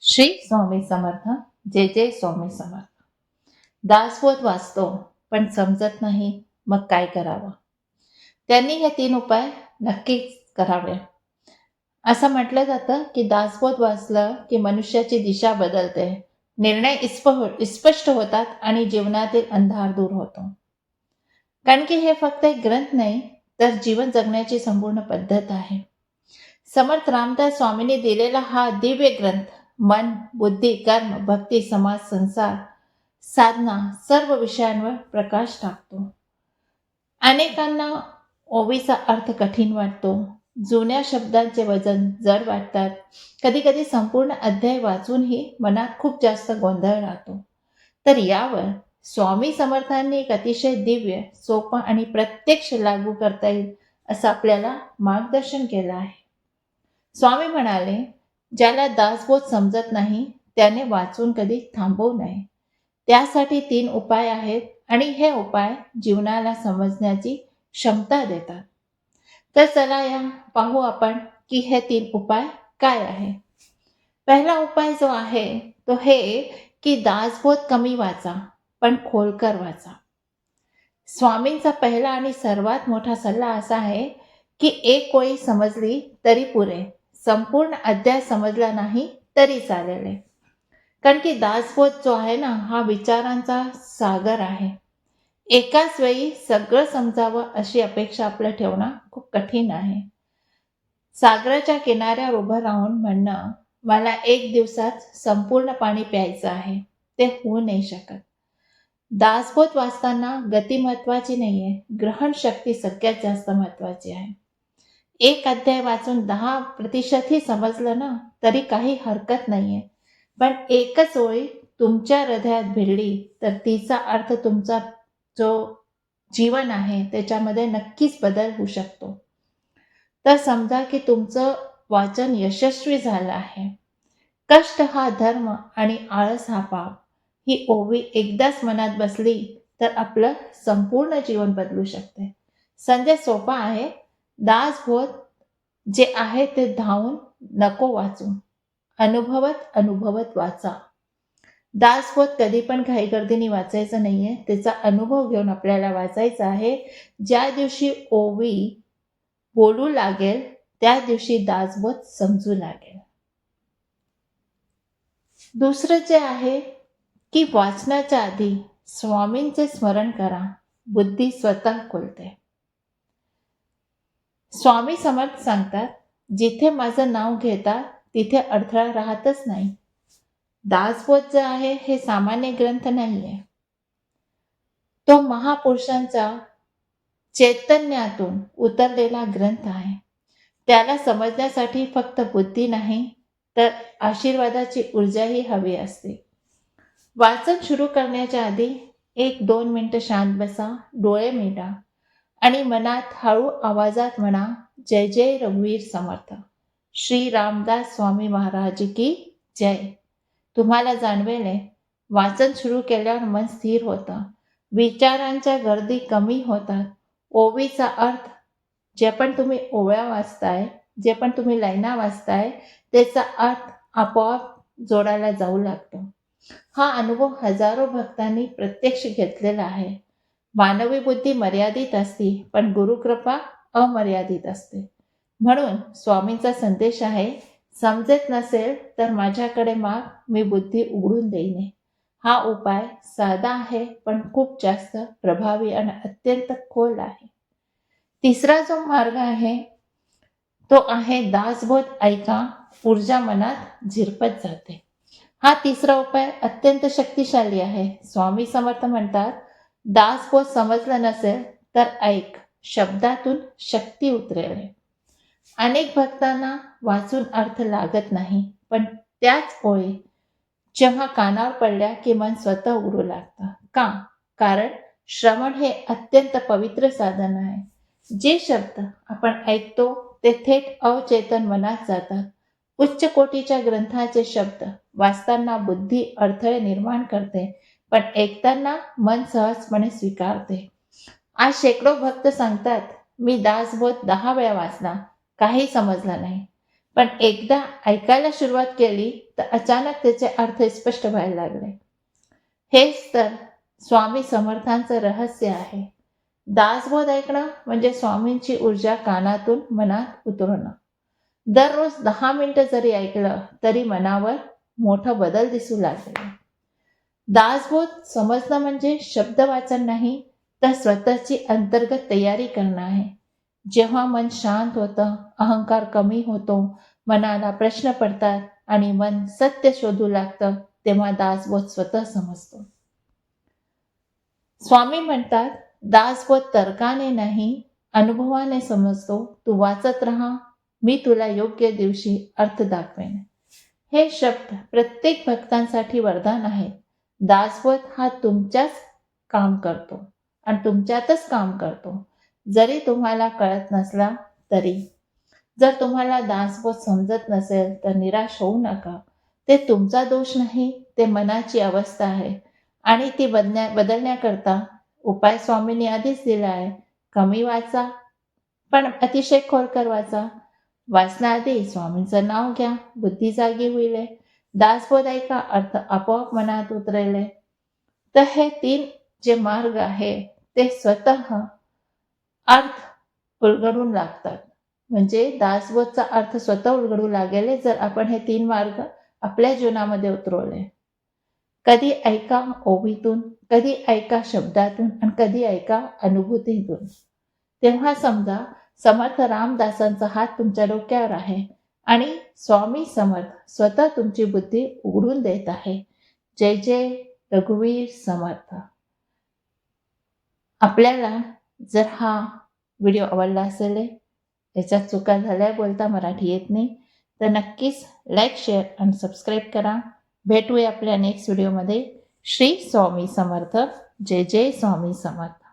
श्री स्वामी समर्थ. जे जे स्वामी समर्थ. दासबोध वाचतो पण समजत नाही मग काय करावं? त्यांनी हे तीन उपाय नक्कीच करावे. असं म्हटलं जातं की दासबोध वाचलं की मनुष्याची दिशा बदलते. निर्णय इस्प स्पष्ट होतात आणि जीवनातील अंधार दूर होतो. कारण की हे फक्त एक ग्रंथ नाही तर जीवन जगण्याची संपूर्ण पद्धत आहे. समर्थ रामदास स्वामींनी दिलेला हा दिव्य ग्रंथ मन बुद्धी कर्म भक्ती समाज संसार साधना सर्व विषयांवर प्रकाश टाकतो. अनेकांना ओवीचा अर्थ कठीण वाटतो. जुन्या शब्दांचे वजन जड वाटतात. कधी कधी संपूर्ण अध्याय वाचूनही मनात खूप जास्त गोंधळ राहतो. तर यावर स्वामी समर्थांनी एक अतिशय दिव्य सोपा आणि प्रत्यक्ष लागू करता येईल असं आपल्याला मार्गदर्शन केलं आहे. स्वामी म्हणाले ज्याला दासबोध समजत नाही त्याने वाचून कधी थांबवू नये. त्यासाठी तीन उपाय आहेत आणि हे उपाय जीवनाला समजण्याची क्षमता देतात. तर चला या पाहू आपण की हे तीन उपाय काय आहे पहिला उपाय जो आहे तो हे की दासबोध कमी वाचा पण खोलकर वाचा. स्वामींचा पहिला आणि सर्वात मोठा सल्ला असा आहे की एक कोळी समजली तरी पुरे. संपूर्ण अध्याय समजला नाही तरी चालेल आहे. कारण की दासबोध जो आहे ना हा विचारांचा सागर आहे. एकाच वेळी सगळं समजावं अशी अपेक्षा आपलं ठेवणं खूप कठीण आहे. सागराच्या किनाऱ्यावर उभं राहून म्हणणं मला एक दिवसात संपूर्ण पाणी प्यायचं आहे. ते होऊ नाही शकत. दासबोध वाचताना गती महत्वाची नाहीये. ग्रहण शक्ती सगळ्यात जास्त महत्वाची आहे. एक अध्याय वाचून दहा प्रतिशतही समजलं ना तरी काही हरकत नाहीये. पण एकच ओळी तुमच्या हृदयात भिडली तर तिचा अर्थ तुमचा जो जीवन आहे त्याच्यामध्ये नक्कीच बदल होऊ शकतो. तर समजा की तुमचं वाचन यशस्वी झालं आहे. कष्ट हा धर्म आणि आळस हा पाप. ही ओवी एकदाच मनात बसली तर आपलं संपूर्ण जीवन बदलू शकते. संजय सोपा आहे. दासबोध जे आहे ते धावून नको वाचू अनुभवत अनुभवत वाचा. दासबोध कधी पण घाईगर्दीने वाचायचं नाहीये. त्याचा अनुभव घेऊन आपल्याला वाचायचा आहे. ज्या दिवशी ओवी बोलू लागेल त्या दिवशी दासबोध समजू लागेल. दुसरं जे आहे की वाचनाच्या आधी स्वामींचे स्मरण करा. बुद्धी स्वतः खोलते. स्वामी समर्थ सांगतात जिथे माझं नाव घेता तिथे अडथळा राहतच नाही. दासबोध जे आहे हे सामान्य ग्रंथ नाही आहे तो महापुरुषांचा चैतन्यातून उतरलेला ग्रंथ आहे. त्याला समजण्यासाठी फक्त बुद्धी नाही तर आशीर्वादाची ऊर्जाही हवी असते. वाचन सुरू करण्याच्या आधी एक दोन मिनटं शांत बसा डोळे मिटा. आणि मनात हळू आवाजात म्हणा जय जय रघुवीर समर्थ. श्री रामदास स्वामी महाराज की जय. तुम्हाला जाणवेले वाचन सुरू केल्यावर मन स्थिर होतं. विचारांच्या गर्दी कमी होतात. ओवीचा अर्थ जे पण तुम्ही ओव्या वाचताय जे पण तुम्ही लाईना वाचताय त्याचा अर्थ आपोआप जोडायला जाऊ लागतो. हा अनुभव हजारो भक्तांनी प्रत्यक्ष घेतलेला आहे. मानवी बुद्धी मर्यादित असते पण गुरुकृपा अमर्यादित असते. म्हणून स्वामींचा संदेश आहे समजत नसेल तर माझ्याकडे माग मी बुद्धी उघडून देईने. हा उपाय साधा आहे पण खूप जास्त प्रभावी आणि अत्यंत खोल आहे. तिसरा जो मार्ग आहे तो आहे दासबोध ऐका ऊर्जा मनात झिरपत जाते. हा तिसरा उपाय अत्यंत शक्तिशाली आहे. स्वामी समर्थ म्हणतात दासबोध समजलं नसेल तर ऐक शब्दातून शक्ती उतरेल. अनेक भक्तांना वाचून अर्थ लागत नाही पण त्याच ओळी जेव्हा कानावर पडल्या की मन स्वतः उडू लागतं. का? कारण श्रवण हे अत्यंत पवित्र साधन आहे. जे शब्द आपण ऐकतो ते थेट अवचेतन मनात जातात. उच्च कोटीच्या ग्रंथाचे शब्द वाचताना बुद्धी अडथळे निर्माण करते पण ऐकताना मन सहजपणे स्वीकारते. आज शेकडो भक्त सांगतात मी दासबोध दहा वेळा वाचला काही समजला नाही. पण एकदा ऐकायला सुरुवात केली तर अचानक त्याचे अर्थ स्पष्ट व्हायला लागले. हेच तर स्वामी समर्थांचं रहस्य आहे. दासबोध ऐकणं म्हणजे स्वामींची ऊर्जा कानातून मनात उतरणं. दररोज दहा मिनटं जरी ऐकलं तरी मनावर मोठं बदल दिसू लागले. दासबोध समजणं म्हणजे शब्द वाचन नाही तर स्वतःची अंतर्गत तयारी करणं आहे. जेव्हा मन शांत होतं अहंकार कमी होतो मनाला प्रश्न पडतात आणि मन सत्य शोधू लागतं तेव्हा दासबोध स्वतः समजतो. स्वामी म्हणतात दासबोध तर्काने नाही अनुभवाने समजतो. तू वाचत राहा मी तुला योग्य दिवशी अर्थ दाखवेन. हे शब्द प्रत्येक भक्तांसाठी वरदान आहे दासवत हा तुमच्याच काम करतो आणि तुमच्यातच काम करतो. जरी तुम्हाला कळत नसला तरी. जर तुम्हाला दासबोध समजत नसेल तर निराश होऊ नका. ते तुमचा दोष नाही ते मनाची अवस्था आहे. आणि ती बदल्या बदलण्याकरता उपाय स्वामींनी आधीच दिला आहे. कमी वाचा पण अतिशय खोलकर वाचा. वाचनाआधी स्वामींचं नाव घ्या. बुद्धी जागी होईल. दासबोध ऐका अर्थ आपोआप मनात उतरले. तर हे तीन जे मार्ग आहे ते स्वतः अर्थ उलगडून लागतात. म्हणजे दासबोधचा अर्थ स्वतः उलगडू लागेल जर आपण हे तीन मार्ग आपल्या जीवनामध्ये उतरवले. कधी ऐका ओवीतून कधी ऐका शब्दातून आणि कधी ऐका अनुभूतीतून. तेव्हा समजा समर्थ रामदासांचा हात तुमच्या डोक्यावर आहे. आणि स्वामी समर्थ स्वतः तुमची बुद्धी उघडून देत आहे. जय जय रघुवीर समर्थ. आपल्याला जर हा व्हिडिओ आवडला असेल याच्यात चुका झाल्या बोलता मराठी येत नाही तर नक्कीच लाईक शेअर आणि सबस्क्राईब करा. भेटूया आपल्या नेक्स्ट व्हिडिओमध्ये श्री स्वामी समर्थ. जय जय स्वामी समर्थ.